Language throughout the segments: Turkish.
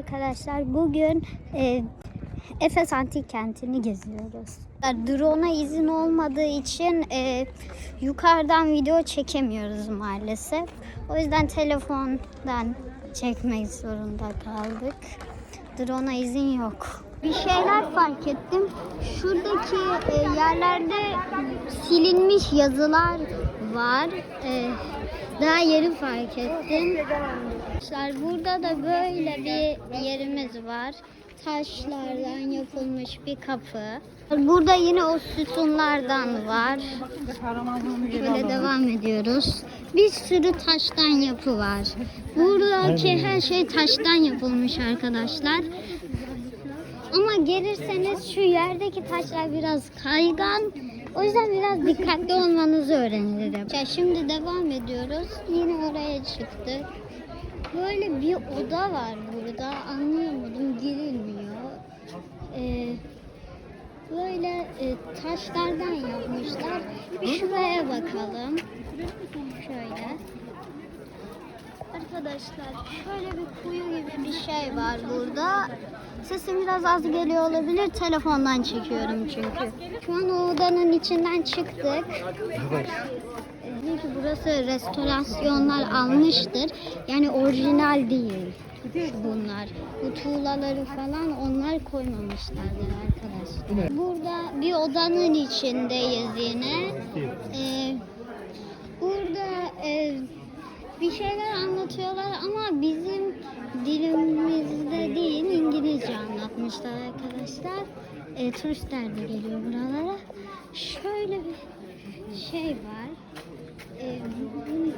Arkadaşlar bugün e, Efes Antik Kenti'ni geziyoruz. Drone'a izin olmadığı için e, yukarıdan video çekemiyoruz maalesef. O yüzden telefondan çekmek zorunda kaldık. Drone'a izin yok. Bir şeyler fark ettim. Şuradaki e, yerlerde silinmiş yazılar var. E, daha yeni fark ettim. Arkadaşlar burada da böyle bir yerimiz var. Taşlardan yapılmış bir kapı. Burada yine o sütunlardan var. Şöyle devam ediyoruz. Bir sürü taştan yapı var. Buradaki her şey taştan yapılmış arkadaşlar. Ama gelirseniz şu yerdeki taşlar biraz kaygan. O yüzden biraz dikkatli olmanızı öğrenirim. Ya şimdi devam ediyoruz. Yine oraya çıktık. Böyle bir oda var burada. Anlayamadım. Girilmiyor. Ee, böyle e, taşlardan yapmışlar. Bir şuraya bakalım. Şöyle. Arkadaşlar şöyle bir kuyu gibi bir şey var burada. Sesim biraz az geliyor olabilir. Telefondan çekiyorum çünkü. Şu an o odanın içinden çıktık. Çünkü burası restorasyonlar almıştır. Yani orijinal değil bunlar. Bu tuğlaları falan onlar koymamışlardır arkadaşlar. Burada bir odanın içindeyiz yine. Ee, burada e, bir şeyler anlatıyorlar ama bizim dilimizde değil İngilizce anlatmışlar arkadaşlar. E, turistler de geliyor buralara. Şöyle bir şey var. E, bu-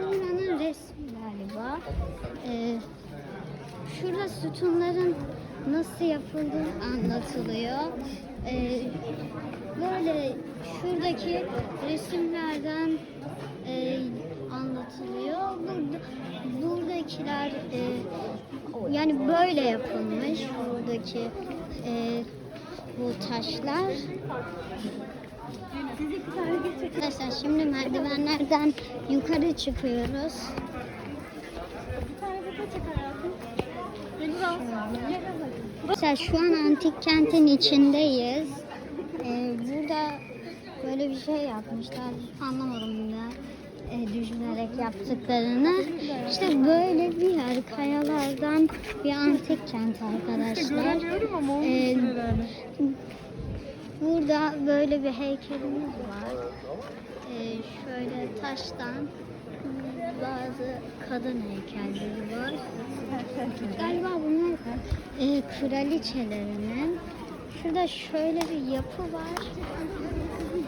buranın resmi galiba. E, şurada sütunların nasıl yapıldığı anlatılıyor. E, böyle şuradaki resimlerden e, anlatılıyor. Burada, buradakiler e, yani böyle yapılmış buradaki e, bu taşlar. Arkadaşlar şimdi merdivenlerden yukarı çıkıyoruz. Arkadaşlar şu an antik kentin içindeyiz. Ee, burada böyle bir şey yapmışlar. Anlamadım da e, düşünerek yaptıklarını. İşte böyle bir yer kayalardan bir antik kent arkadaşlar. Ee, burada böyle bir heykelimiz var. Ee, şöyle taştan bazı kadın heykelleri var. Galiba bunlar e, kraliçelerinin. Şurada şöyle bir yapı var.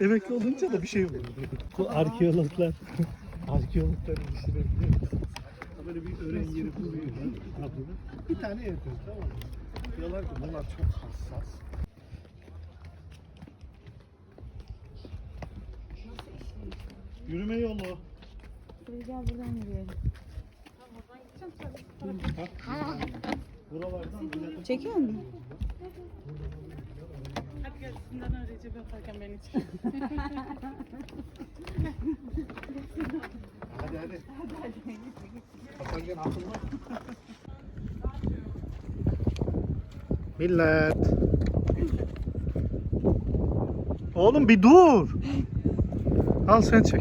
Emekli olunca da bir şey olur. Bu arkeologlar, arkeologlar düşünebiliyor musun? Böyle bir öğren yeri buluyorlar. Adını. Bir tane yapıyor tamam mı? Diyorlar ki bunlar çok hassas. Yürüme yolu. Gel buradan yürüyelim. Buralardan bile Çekiyor musun? Hadi gel üstünden arayacağım yaparken beni çek. Hadi hadi. Hasan gel atılma. Millet. Oğlum bir dur. Al sen çek.